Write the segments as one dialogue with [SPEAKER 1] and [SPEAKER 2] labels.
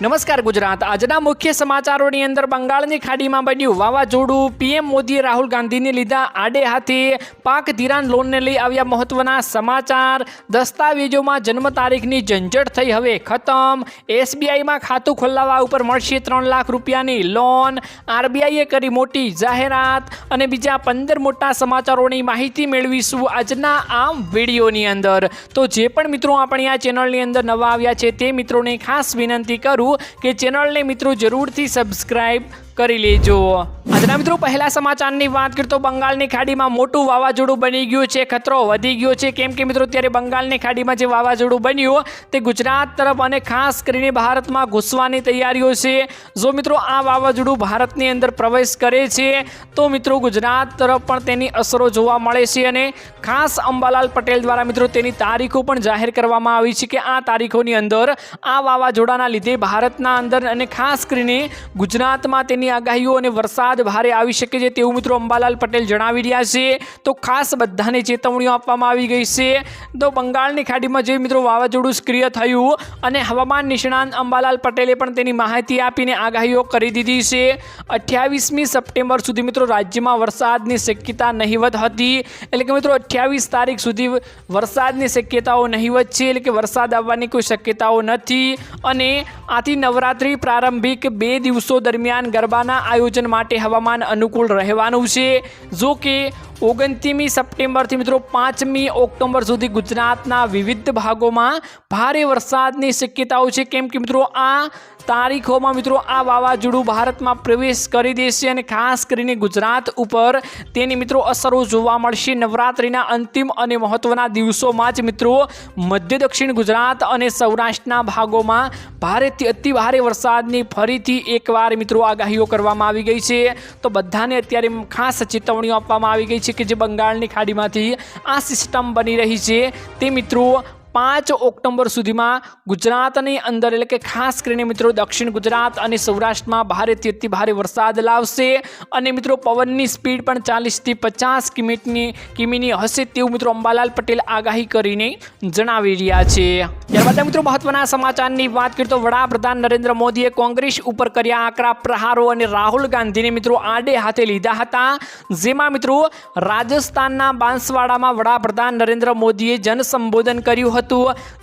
[SPEAKER 1] નમસ્કાર ગુજરાત. આજના મુખ્ય સમાચારોની અંદર બંગાળની ખાડીમાં બન્યું વાવાઝોડું. પીએમ મોદીએ રાહુલ ગાંધીને લીધા આડે હાથે પાક ધિરાણ લોનને લઈ આવ્યા મહત્વના સમાચાર. દસ્તાવેજોમાં જન્મ તારીખની ઝંઝટ થઈ હવે ખતમ. એસબીઆઈમાં ખાતું ખોલાવવા ઉપર મળશે ત્રણ લાખ રૂપિયાની લોન. આરબીઆઈએ કરી મોટી જાહેરાત. અને બીજા પંદર મોટા સમાચારોની માહિતી મેળવીશું આજના આ વિડીયોની અંદર. તો જે પણ મિત્રો આપણી આ ચેનલની અંદર નવા આવ્યા છે તે મિત્રોને ખાસ વિનંતી કરું કે ચેનલને મિત્રો જરૂરથી સબસ્ક્રાઇબ કરી લેજો. આજના મિત્રો, પહેલા સમાચારની વાત કરીએ તો બંગાળની ખાડીમાં મોટું વાવાઝોડું બની ગયું છે, ખતરો વધી ગયો છે. કેમ કે મિત્રો ત્યારે બંગાળની ખાડીમાં જે વાવાઝોડું બન્યું, તે ગુજરાત તરફ અને ખાસ કરીને ભારતમાં ઘૂસવાની તૈયારીઓ છે. જો મિત્રો, આ વાવાઝોડું ભારતની અંદર પ્રવેશ કરે છે, તો મિત્રો, ગુજરાત તરફ પણ તેની અસરો જોવા મળે છે અને ખાસ અંબાલાલ પટેલ દ્વારા મિત્રો, તેની તારીખો પણ જાહેર કરવામાં આવી છે કે આ તારીખોની અંદર આ વાવાઝોડાના લીધે ભારતના અંદર અને ખાસ કરીને ગુજરાતમાં તેની આગાહીઓ અને વરસાદ ભારે આવી શકે છે તેવું મિત્રો અંબાલાલ પટેલ જણાવી રહ્યા છે. તો ખાસ બધાને ચેતવણીઓ આપવામાં આવી ગઈ છે. તો બંગાળની ખાડીમાં જે મિત્રો વાવાઝોડું સક્રિય થયું અને હવામાન નિષ્ણાંત અંબાલાલ પટેલે પણ તેની માહિતી આપીને આગાહીઓ કરી દીધી છે. અઠ્યાવીસમી સપ્ટેમ્બર સુધી મિત્રો રાજ્યમાં વરસાદની શક્યતા નહીવત હતી. એટલે કે મિત્રો અઠ્યાવીસ તારીખ સુધી વરસાદની શક્યતાઓ નહીવત છે. એટલે કે વરસાદ આવવાની કોઈ શક્યતાઓ નથી. અને આથી નવરાત્રિ પ્રારંભિક બે દિવસો દરમિયાન ગરબાના આયોજન માટે હવામાન અનુકૂળ રહેવાનું છે. જો કે ઓગણત્રીમી સપ્ટેમ્બરથી મિત્રો પાંચમી ઓક્ટોબર સુધી ગુજરાતના વિવિધ ભાગોમાં ભારે વરસાદની શક્યતાઓ છે. કેમ કે મિત્રો આ તારીખોમાં મિત્રો આ વાવાઝોડું ભારતમાં પ્રવેશ કરી દેશે અને ખાસ કરીને ગુજરાત ઉપર તેની મિત્રો અસરો જોવા મળશે. નવરાત્રિના અંતિમ અને મહત્વના દિવસોમાં જ મિત્રો મધ્ય દક્ષિણ ગુજરાત અને સૌરાષ્ટ્રના ભાગોમાં ભારેથી અતિ ભારે વરસાદની ફરીથી એકવાર મિત્રો આગાહીઓ કરવામાં આવી ગઈ છે. તો બધાને અત્યારે ખાસ ચેતવણીઓ આપવામાં આવી ગઈ છે. કે જે બંગાળની ખાડીમાંથી આ સિસ્ટમ બની રહી છે. તે મિત્રો પાંચ ઓક્ટોબર સુધીમાં ગુજરાતની અંદર એટલે કે ખાસ કરીને મિત્રો દક્ષિણ ગુજરાત અને સૌરાષ્ટ્રમાં ભારેથી અતિ ભારે વરસાદ લાવશે. અને મિત્રો પવનની સ્પીડ પણ ચાલીસથી પચાસ કિમીની કિમીની હશે તેવું મિત્રો અંબાલાલ પટેલ આગાહી કરીને જણાવી રહ્યા છે. ત્યારબાદ મિત્રો મહત્વના સમાચારની વાત કરીએ તો વડાપ્રધાન નરેન્દ્ર મોદીએ કોંગ્રેસ ઉપર કર્યા આકરા પ્રહારો અને રાહુલ ગાંધીને મિત્રો આડે હાથે લીધા હતા. જેમાં મિત્રો રાજસ્થાનના બાંસવાડામાં વડાપ્રધાન નરેન્દ્ર મોદીએ જનસંબોધન કર્યું હતું.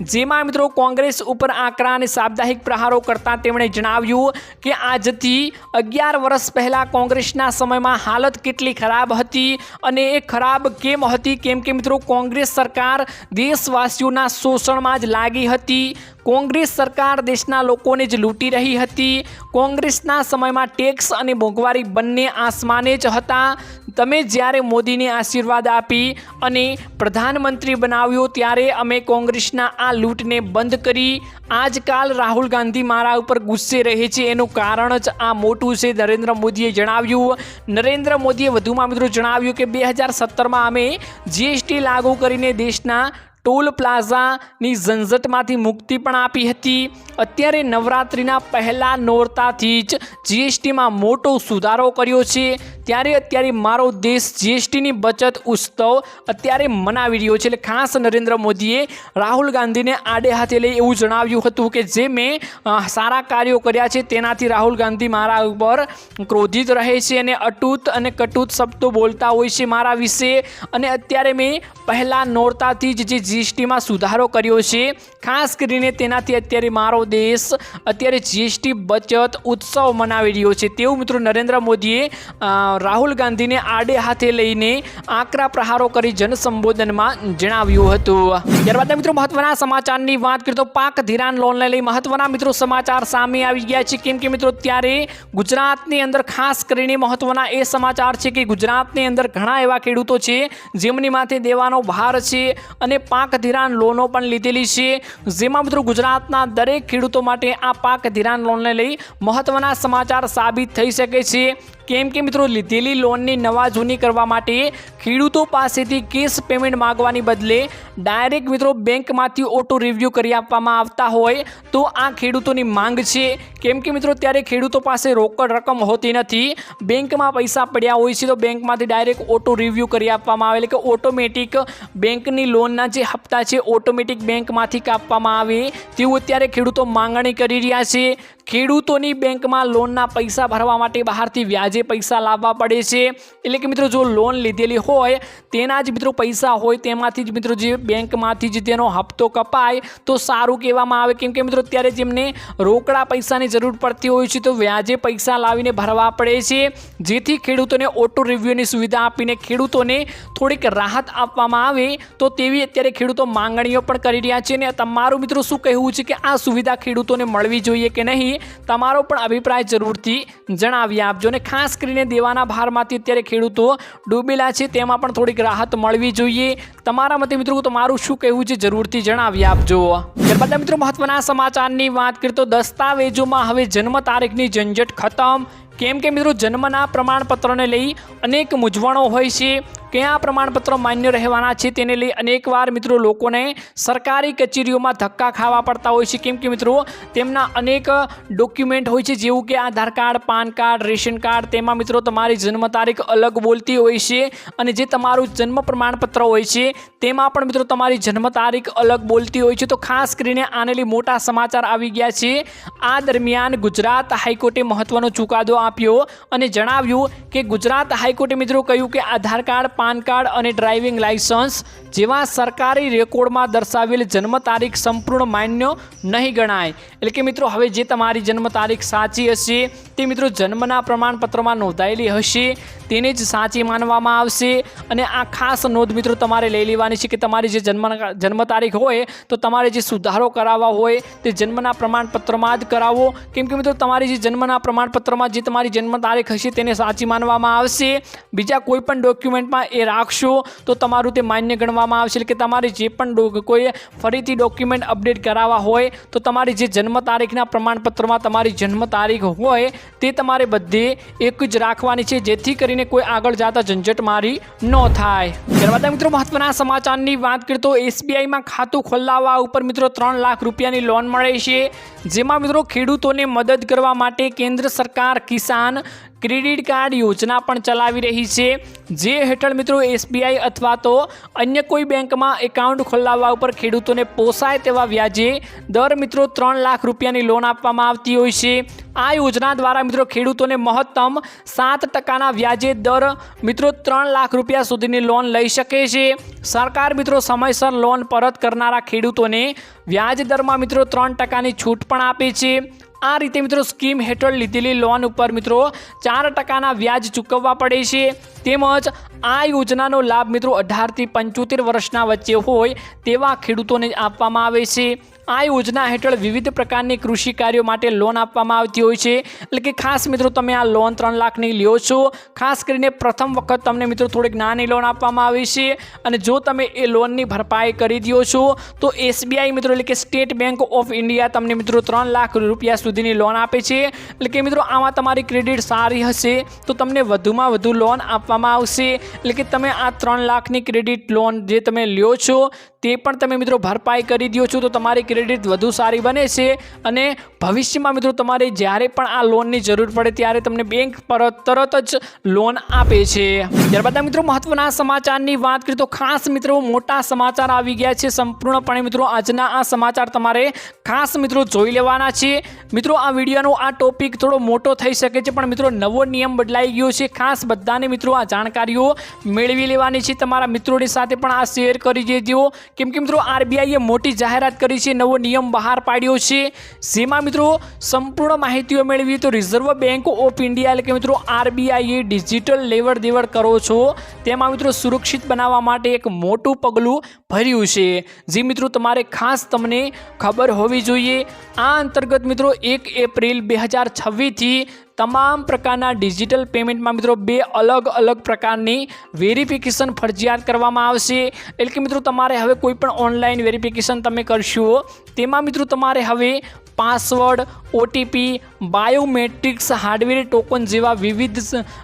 [SPEAKER 1] જેમાં મિત્રો કોંગ્રેસ ઉપર આકરા અને સાપ્તાહિક પ્રહારો કરતા તેમણે જણાવ્યું કે આજથી અગિયાર વર્ષ પહેલાં કોંગ્રેસના સમયમાં હાલત કેટલી ખરાબ હતી અને એ ખરાબ કેમ હતી? કેમ કે મિત્રો કોંગ્રેસ સરકાર દેશવાસીઓના શોષણમાં જ લાગી હતી. કોંગ્રેસ સરકાર દેશના લોકોને જ લૂંટી રહી હતી. કોંગ્રેસના સમયમાં ટેક્સ અને મોંઘવારી બંને આસમાને જ હતા. તમે જ્યારે મોદીને આશીર્વાદ આપી અને પ્રધાનમંત્રી બનાવ્યો ત્યારે અમે કોંગ્રેસના આ લૂંટને બંધ કરી. આજકાલ રાહુલ ગાંધી મારા ઉપર ગુસ્સે રહે છે એનું કારણ જ આ મોટું છે, નરેન્દ્ર મોદીએ જણાવ્યું. નરેન્દ્ર મોદીએ વધુમાં મિત્રો જણાવ્યું કે બે હજાર સત્તરમાં અમે જીએસટી લાગુ કરીને દેશના ટોલ પ્લાઝાની ઝંઝટમાંથી મુક્તિ પણ આપી હતી. અત્યારે નવરાત્રિના પહેલા નોરતાથી જ જીએસટીમાં મોટો સુધારો કર્યો છે. ત્યારે અત્યારે મારો દેશ જીએસટીની બચત ઉત્સવ અત્યારે મનાવી રહ્યો છે. એટલે ખાસ નરેન્દ્ર મોદીએ રાહુલ ગાંધીને આડે હાથે લઈ એવું જણાવ્યું હતું કે જે મેં સારા કાર્યો કર્યા છે તેનાથી રાહુલ ગાંધી મારા ઉપર ક્રોધિત રહે છે અને અટૂત અને કટૂત શબ્દો બોલતા હોય છે મારા વિશે. અને અત્યારે મેં પહેલાં નોરતાથી જ જે જીએસટીમાં સુધારો કર્યો છે. ખાસ કરીને તેનાથી અત્યારે મારો દેશ અત્યારે જીએસટી બચત ઉત્સવ મનાવી રહ્યો છે. તેવું મિત્રો નરેન્દ્ર મોદીએ રાહુલ ગાંધીને આડે હાથે લઈને આકરા પ્રહારો કરી જનસંબોધનમાં જણાવ્યું હતું. ત્યારબાદ મિત્રો મહત્વના સમાચારની વાત કરીએ તો પાક ધિરાણ લોનને લઈ મહત્વના મિત્રો સમાચાર સામે આવી ગયા છે. કેમ કે મિત્રો ત્યારે ગુજરાતની અંદર ખાસ કરીને મહત્વના એ સમાચાર છે કે ગુજરાતની અંદર ઘણા એવા ખેડૂતો છે જેમની માથે દેવાનો ભાર છે અને પાક ધિરાણ લોનો પણ લીધેલી છે. જેમાં મિત્રો ગુજરાતના દરેક ખેડૂતો માટે આ પાક ધિરાણ લોનને લઈ મહત્વના સમાચાર સાબિત થઈ શકે છે. કેમ કે મિત્રો, લીધેલી લોનની નવા જૂની કરવા માટે ખેડૂતો પાસેથી કેશ પેમેન્ટ માગવાની બદલે ડાયરેક્ટ મિત્રો બેંકમાંથી ઓટો રિવ્યૂ કરી આપવામાં આવતા હોય તો આ ખેડૂતોની માંગ છે. કેમ કે મિત્રો, ત્યારે ખેડૂતો પાસે રોકડ રકમ હોતી નથી. બેંકમાં પૈસા પડ્યા હોય છે તો બેંકમાંથી ડાયરેક્ટ ઓટો રિવ્યૂ કરી આપવામાં આવે. એટલે કે ઓટોમેટિક બેંકની લોનના જે હપ્તા છે ઓટોમેટિક બેંકમાંથી કાપવામાં આવે. તેવું અત્યારે ખેડૂતો માંગણી કરી રહ્યા છે. ખેડૂતોની બેંકમાં લોનના પૈસા ભરવા માટે બહારથી વ્યાજે પૈસા લાવવા પડે છે. એટલે કે મિત્રો, જો લોન લીધેલી હોય, તેના જ મિત્રો પૈસા હોય, તેમાંથી જ મિત્રો જે બેંકમાંથી જ તેનો હપ્તો કપાય, તો સારું કહેવામાં આવે. કેમ કે મિત્રો ત્યારે જેમને રોકડા પૈસાની જરૂર પડતી હોય છે, તો વ્યાજે પૈસા લાવીને ભરવા પડે છે. જેથી ખેડૂતોને ઓટો રિવ્યુની સુવિધા આપીને ખેડૂતોને થોડીક રાહત આપવામાં આવે, તો તેવી અત્યારે ખેડૂતો માંગણીઓ પણ કરી રહ્યા છે. અને તમારું મિત્રો શું કહેવું છે કે આ સુવિધા ખેડૂતોને મળવી જોઈએ કે નહીં? તમારો પણ અભિપ્રાય જરૂરથી જણાવી આપજો. અને ખાસ કરીને દેવાના ભારમાંથી અત્યારે ખેડૂતો ડૂબેલા છે, તેમાં પણ થોડીક રાહત મળવી જોઈએ. તમારા મતે મિત્રો તમારું શું કહેવું છે જરૂરથી જણાવી આપજો. ત્યારબાદ મિત્રો, મહત્વના સમાચારની વાત કરીએ તો દસ્તાવેજોમાં હવે જન્મ તારીખની ઝંઝટ ખતમ. કેમ કે મિત્રો, જન્મના પ્રમાણપત્રને લઈ અનેક મૂંઝવણો હોય છે. કયા પ્રમાણપત્રો માન્ય રહેવાના છે તેને લઈ અનેકવાર મિત્રો લોકોને સરકારી કચેરીઓમાં ધક્કા ખાવા પડતા હોય છે. કેમ કે મિત્રો, તેમના અનેક ડોક્યુમેન્ટ હોય છે, જેવું કે Aadhaar card, PAN card, ration card, તેમાં મિત્રો તમારી જન્મ તારીખ અલગ બોલતી હોય છે અને જે તમારું જન્મ પ્રમાણપત્ર હોય છે, તેમાં પણ મિત્રો તમારી જન્મ તારીખ અલગ બોલતી હોય છે. તો ખાસ કરીને આને લઈ મોટા સમાચાર આવી ગયા છે. આ દરમિયાન ગુજરાત હાઈકોર્ટે મહત્વનો ચુકાદો આપ્યો અને જણાવ્યું કે ગુજરાત હાઈકોર્ટે મિત્રો કહ્યું કે આધાર કાર્ડ પાન કાર્ડ અને ડ્રાઇવિંગ લાયસન્સ જેવા સરકારી રેકોર્ડમાં દર્શાવેલ જન્મ તારીખ સંપૂર્ણ માન્ય નહીં ગણાય. એટલે કે મિત્રો, હવે જે તમારી જન્મ તારીખ સાચી હશે, તે મિત્રો જન્મના પ્રમાણપત્રમાં નોંધાયેલી હશે, તેને જ સાચી માનવામાં આવશે અને આ ખાસ નોંધ મિત્રો તમારે લઈ લેવાની છે કે તમારી જે જન્મ જન્મ તારીખ હોય, તો તમારે જે સુધારો કરાવવા હોય, તે જન્મના પ્રમાણપત્રમાં જ કરાવો. કેમ કે મિત્રો, તમારી જે જન્મના પ્રમાણપત્રમાં જે તમારી જન્મ તારીખ હશે, તેને સાચી માનવામાં આવશે. બીજા કોઈ પણ ડોક્યુમેન્ટમાં એ રાખશો, તો તમારું તે માન્ય ગણવામાં આવશે. કે તમારે જે પણ કોઈ ફરીથી ડોક્યુમેન્ટ અપડેટ કરાવવા હોય, તો તમારી જે જન્મ તારીખના પ્રમાણપત્રમાં તમારી જન્મ તારીખ હોય, તે તમારે બધે એક જ રાખવાની છે, જેથી કરીને કોઈ આગળ જતા ઝંઝટ મારી ન થાય. ત્યારબાદ મિત્રો, મહત્વના સમાચારની વાત કરીએ તો એસબીઆઈમાં ખાતું ખોલાવવા ઉપર મિત્રો ત્રણ લાખ રૂપિયાની લોન મળે છે. જેમાં મિત્રો ખેડૂતોને મદદ કરવા માટે કેન્દ્ર સરકાર કિસાન ક્રેડિટ કાર્ડ યોજના પણ ચલાવી રહી છે. જે હેઠળ મિત્રો એસબીઆઈ અથવા તો અન્ય કોઈ બેંકમાં એકાઉન્ટ ખોલાવવા ઉપર ખેડૂતોને પોસાય તેવા વ્યાજે દર મિત્રો ત્રણ લાખ રૂપિયાની લોન આપવામાં આવતી હોય છે. આ યોજના દ્વારા મિત્રો ખેડૂતોને મહત્તમ સાત ટકાના વ્યાજે દર મિત્રો ત્રણ લાખ રૂપિયા સુધીની લોન લઈ શકે છે. સરકાર મિત્રો સમયસર લોન પરત કરનારા ખેડૂતોને વ્યાજ દરમાં મિત્રો ત્રણ ટકાની છૂટ પણ આપે છે. આ રીતે મિત્રો સ્કીમ હેઠળ લીધેલી લોન ઉપર મિત્રો ચાર ટકાના વ્યાજ ચૂકવવા પડે છે. તેમજ આ યોજનાનો લાભ મિત્રો અઢારથી પંચોતેર વર્ષના વચ્ચે હોય તેવા ખેડૂતોને આપવામાં આવે છે. આ યોજના હેઠળ વિવિધ પ્રકારની કૃષિ કાર્યો માટે લોન આપવામાં આવતી હોય છે. એટલે કે ખાસ મિત્રો, તમે આ લોન ત્રણ લાખની લ્યો છો. ખાસ કરીને પ્રથમ વખત તમને મિત્રો થોડીક નાની લોન આપવામાં આવી છે. અને જો તમે એ લોનની ભરપાઈ કરી દો છો, તો એસબીઆઈ મિત્રો, એટલે કે સ્ટેટ બેંક ઓફ ઇન્ડિયા તમને મિત્રો ત્રણ લાખ રૂપિયા સુધીની લોન આપે છે. એટલે કે મિત્રો, આમાં તમારી ક્રેડિટ સારી હશે, તો તમને વધુમાં વધુ લોન આપવામાં આવશે. એટલે કે તમે આ ત્રણ લાખની ક્રેડિટ લોન જે તમે લ્યો છો, તે પણ તમે મિત્રો ભરપાઈ કરી દો છો. તો તમારી ક્રેડિટ વધુ સારી બને છે અને ભવિષ્યમાં મિત્રો તમારે જ્યારે પણ આ લોનની જરૂર પડે ત્યારે તમને બેંક પર તરત જ લોન આપે છે. ત્યારબાદ મિત્રો મહત્વના સમાચારની વાત કરીએ તો ખાસ મિત્રો મોટા સમાચાર આવી ગયા છે. સંપૂર્ણપણે મિત્રો આજના આ સમાચાર તમારે ખાસ મિત્રો જોઈ લેવાના છે. મિત્રો આ વિડીયોનો આ ટોપિક થોડો મોટો થઈ શકે છે, પણ મિત્રો નવો નિયમ બદલાઈ ગયો છે. ખાસ બધાને મિત્રો આ જાણકારીઓ મેળવી લેવાની છે. તમારા મિત્રોની સાથે પણ આ શેર કરી દેજો. કેમ કે મિત્રો આરબીઆઈએ મોટી જાહેરાત કરી છે નવો નિયમ બહાર પાડ્યો છે. જેમાં મિત્રો સંપૂર્ણ માહિતીઓ મેળવી તો રિઝર્વ બેંક ઓફ ઇન્ડિયા એટલે કે મિત્રો આરબીઆઈએ ડિજિટલ લેવડ દેવડ કરો છો. તેમાં મિત્રો સુરક્ષિત બનાવવા માટે એક મોટું પગલું ભર્યું છે. જે મિત્રો તમારે ખાસ તમને ખબર હોવી જોઈએ. આ અંતર્ગત મિત્રો એક એપ્રિલ બે હજાર છવ્વીસથી તમામ પ્રકારના ડિજિટલ પેમેન્ટમાં મિત્રો બે અલગ અલગ પ્રકારની વેરિફિકેશન ફરજિયાત કરવામાં આવશે. એટલે કે મિત્રો તમારે હવે કોઈ પણ ઓનલાઈન વેરિફિકેશન તમે કરશો, તેમાં મિત્રો તમારે હવે password OTP biometrics hardware token જેવા વિવિધ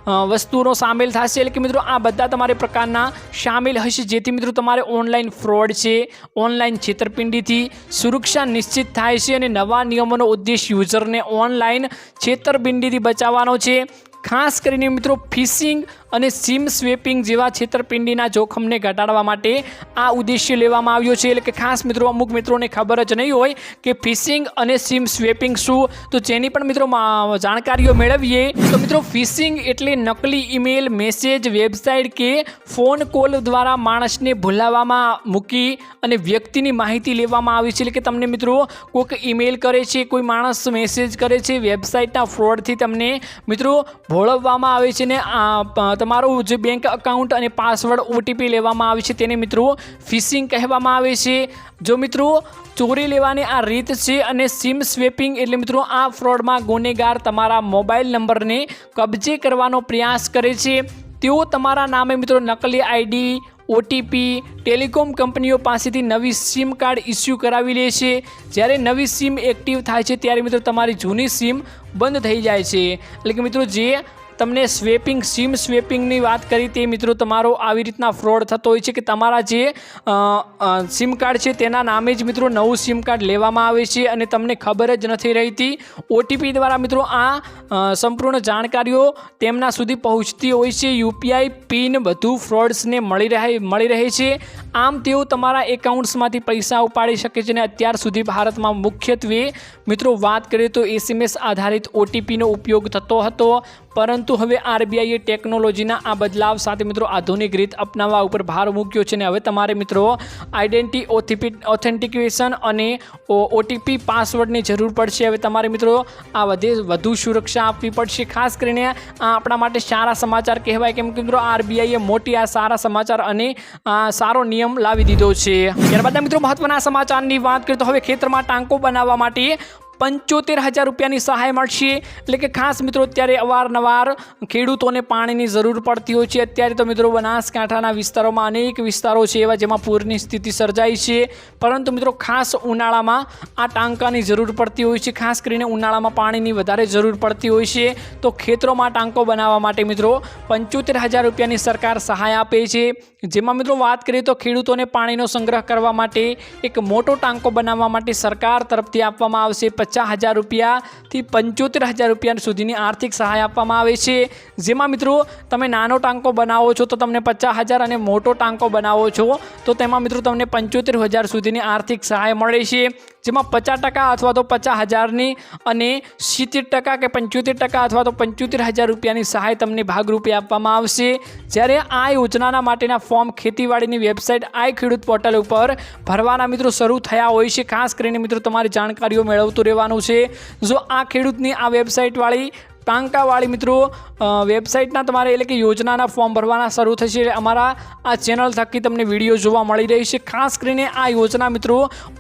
[SPEAKER 1] અ, વસ્તુઓનો સામેલ થશે. એટલે કે મિત્રો આ બધા તમારે પ્રકારના સામેલ હશે. જેથી મિત્રો તમારે ઓનલાઈન ફ્રોડ છે ઓનલાઈન છેતરપિંડીથી સુરક્ષા નિશ્ચિત થાય છે અને નવા નિયમોનો ઉદ્દેશ યુઝરને ઓનલાઈન છેતરપિંડીથી બચાવવાનો છે. ખાસ કરીને મિત્રો ફિશિંગ અને સિમ સ્વેપિંગ જેવા છેતરપિંડીના જોખમને ઘટાડવા માટે આ ઉદ્દેશ્ય લેવામાં આવ્યો છે. એટલે કે ખાસ મિત્રો, અમુક મિત્રોને ખબર જ નહીં હોય કે ફિશિંગ અને સિમ સ્વેપિંગ શું? તો જેની પણ મિત્રો જાણકારીઓ મેળવીએ, તો મિત્રો, ફિશિંગ એટલે નકલી ઈમેલ, મેસેજ, વેબસાઇટ કે ફોન કોલ દ્વારા માણસને ભૂલાવવામાં મૂકી અને વ્યક્તિની માહિતી લેવામાં આવી છે. એટલે કે તમને મિત્રો, કોઈક ઈમેલ કરે છે, કોઈ માણસ મેસેજ કરે છે, વેબસાઇટના ફ્રોડથી તમને મિત્રો ભોળવવામાં આવે છે ને તમારું જે બેંક અકાઉન્ટ અને પાસવર્ડ ઓટીપી લેવામાં આવે છે તેને મિત્રો ફિશિંગ કહેવામાં આવે છે. જો મિત્રો ચોરી લેવાની આ રીત છે અને સિમ સ્વેપિંગ એટલે મિત્રો આ ફ્રોડમાં ગુનેગાર તમારા મોબાઈલ નંબરને કબજે કરવાનો પ્રયાસ કરે છે. તેઓ તમારા નામે મિત્રો નકલી આઈડી ઓટીપી ટેલિકોમ કંપનીઓ પાસેથી નવી સિમ કાર્ડ ઇસ્યુ કરાવી લે છે. જ્યારે નવી સિમ એક્ટિવ થાય છે, ત્યારે મિત્રો તમારી જૂની સિમ બંધ થઈ જાય છે. એટલે કે મિત્રો જે તમને સ્વેપિંગ, સિમ સ્વેપિંગની વાત કરી તે મિત્રો, તમારો આવી રીતના ફ્રોડ થતો હોય છે કે તમારા જે સિમ કાર્ડ છે તેના નામે જ મિત્રો નવું સિમ કાર્ડ લેવામાં આવે છે અને તમને ખબર જ નથી રહેતી. ઓટીપી દ્વારા મિત્રો આ સંપૂર્ણ જાણકારીઓ તેમના સુધી પહોંચતી હોય છે. યુપીઆઈ પિન બધું ફ્રોડ્સને મળી રહે મળી રહે છે. આમ તેઓ તમારા એકાઉન્ટ્સમાંથી પૈસા ઉપાડી શકે છે અને અત્યાર સુધી ભારતમાં મુખ્યત્વે મિત્રો વાત કરીએ તો એસએમએસ આધારિત ઓટીપીનો ઉપયોગ થતો હતો. પરંતુ હવે આરબીઆઈએ ટેકનોલોજીના આ બદલાવ સાથે મિત્રો આધુનિક રીત અપનાવવા ઉપર ભાર મૂક્યો છે અને હવે તમારે મિત્રો આઈડેન્ટી ઓથિપી ઓથેન્ટિકેશન અને ઓટીપી પાસવર્ડની જરૂર પડશે. હવે તમારે મિત્રો આ વધે વધુ સુરક્ષા આપવી પડશે. ખાસ કરીને આ આપણા માટે સારા સમાચાર કહેવાય કેમ કે મિત્રો આરબીઆઈએ મોટી આ સારા સમાચાર અને સારો નિયમ લાવી દીધો છે. ત્યારબાદ મિત્રો મહત્વના સમાચારની વાત કરીએ તો હવે ખેતરમાં ટાંકો બનાવવા માટે પંચોતેર હજાર રૂપિયાની સહાય મળશે. એટલે કે ખાસ મિત્રો, અત્યારે અવારનવાર ખેડૂતોને પાણીની જરૂર પડતી હોય છે. અત્યારે તો મિત્રો, બનાસકાંઠાના વિસ્તારોમાં અનેક વિસ્તારો છે એવા જેમાં પૂરની સ્થિતિ સર્જાઈ છે. પરંતુ મિત્રો, ખાસ ઉનાળામાં આ ટાંકાની જરૂર પડતી હોય છે. ખાસ કરીને ઉનાળામાં પાણીની વધારે જરૂર પડતી હોય છે. તો ખેતરોમાં ટાંકો બનાવવા માટે મિત્રો, પંચોતેર હજાર રૂપિયાની સરકાર સહાય આપે છે. જેમાં મિત્રો, વાત કરીએ તો ખેડૂતોને પાણીનો સંગ્રહ કરવા માટે એક મોટો ટાંકો બનાવવા માટે સરકાર તરફથી આપવામાં આવશે. પચાસ હજાર રૂપિયાથી પંચોતેર હજાર રૂપિયા સુધીની આર્થિક સહાય આપવામાં આવે છે. જેમાં મિત્રો, તમે નાનો ટાંકો બનાવો છો તો તમને પચાસ હજાર અને મોટો ટાંકો બનાવો છો તો તેમાં મિત્રો તમને પંચોતેર હજાર સુધીની આર્થિક સહાય મળે છે. જેમાં પચાસ ટકા અથવા તો પચાસ હજારની અને સિત્તેર ટકા કે પંચોતેર ટકા અથવા તો પંચોતેર હજાર રૂપિયાની સહાય તમને ભાગરૂપે આપવામાં આવશે. જ્યારે આ યોજનાના માટેના ફોર્મ ખેતીવાડીની વેબસાઇટ આઈ ખેડૂત પોર્ટલ ઉપર ભરવાના મિત્રો શરૂ થયા હોય છે. ખાસ કરીને મિત્રો તમારી જાણકારીઓ મેળવતું રહેવાનું છે. જો આ ખેડૂતની આ વેબસાઇટવાળી ટાંકાવાળી મિત્રો વેબસાઇટના તમારે એટલે કે યોજનાના ફોર્મ ભરવાના શરૂ થશે. અમારા આ ચેનલ થકી તમને વીડિયો જોવા મળી રહી છે. ખાસ કરીને આ યોજના મિત્રો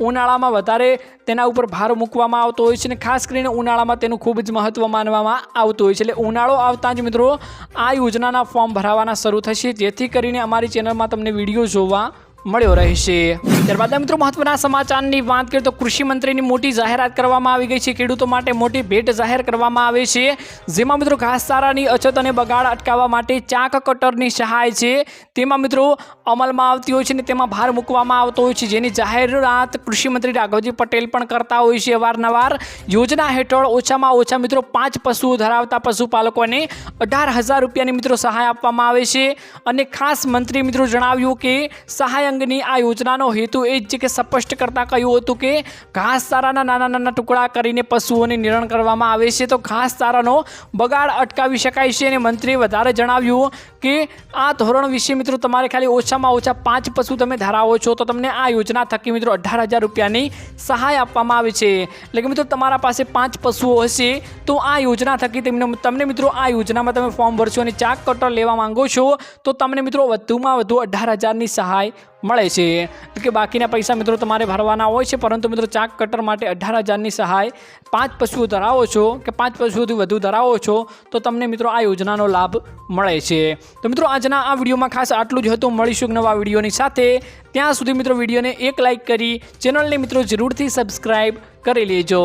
[SPEAKER 1] ઉનાળામાં વધારે તેના ઉપર ભાર મૂકવામાં આવતો હોય છે અને ખાસ કરીને ઉનાળામાં તેનું ખૂબ જ મહત્ત્વ માનવામાં આવતું હોય છે. એટલે ઉનાળો આવતા જ મિત્રો, આ યોજનાના ફોર્મ ભરાવાના શરૂ થશે. જેથી કરીને અમારી ચેનલમાં તમને વીડિયો જોવા મળ્યો રહેશે. ત્યારબાદ મિત્રો મહત્વના સમાચારની વાત કરીએ તો કૃષિ મંત્રીની મોટી જાહેરાત કરવામાં આવી ગઈ છે. ખેડૂતો માટે મોટી ભેટ જાહેર કરવામાં આવે છે. જેમાં મિત્રો ઘાસચારાની અછત અને બગાડ અટકાવવા માટે ચાક કટરની સહાય છે. તેમાં મિત્રો અમલમાં આવતી હોય છે અને તેમાં ભાર મૂકવામાં આવતો હોય છે. જેની જાહેરાત કૃષિ મંત્રી રાઘવજી પટેલ પણ કરતા હોય છે વારનવાર યોજના હેઠળ ઓછામાં ઓછા મિત્રો પાંચ પશુઓ ધરાવતા પશુપાલકોને અઢાર હજાર રૂપિયાની મિત્રો સહાય આપવામાં આવે છે. અને ખાસ મંત્રી મિત્રો જણાવ્યું કે સહાય અંગની આ યોજનાનો હેતુ એ જ છે કે સ્પષ્ટ કરતાં કહ્યું હતું કે ઘાસચારાના નાના નાના ટુકડા કરીને પશુઓને નિરણ કરવામાં આવે છે. તો ઘાસચારાનો બગાડ અટકાવી શકાય છે અને મંત્રીએ વધારે જણાવ્યું કે આ ધોરણ વિશે મિત્રો તમારે ખાલી ઓછામાં ઓછા પાંચ પશુ તમે ધરાવો છો તો તમને આ યોજના થકી મિત્રો અઢાર હજાર રૂપિયાની સહાય આપવામાં આવે છે. એટલે કે મિત્રો તમારા પાસે પાંચ પશુઓ હશે તો આ યોજના થકી તમને તમને મિત્રો આ યોજનામાં તમે ફોર્મ ભરશો અને ચાક કટર લેવા માંગો છો તો તમને મિત્રો વધુમાં વધુ અઢાર હજારની સહાય મળે છે. કે બાકીના પૈસા મિત્રો તમારે ભરવાના હોય છે, પરંતુ મિત્રો ચાક કટર માટે અઢાર હજારની સહાય પાંચ પશુઓ ધરાવો છો કે પાંચ પશુઓથી વધુ ધરાવો છો, તો તમને મિત્રો આ યોજનાનો લાભ મળે છે. તો મિત્રો આજના આ વિડીયોમાં ખાસ આટલું જ હતું. મળીશું નવા વિડીયોની સાથે. ત્યાં સુધી મિત્રો વિડીયોને એક લાઇક કરી, ચેનલને મિત્રો જરૂરથી સબસ્ક્રાઈબ કરી લેજો.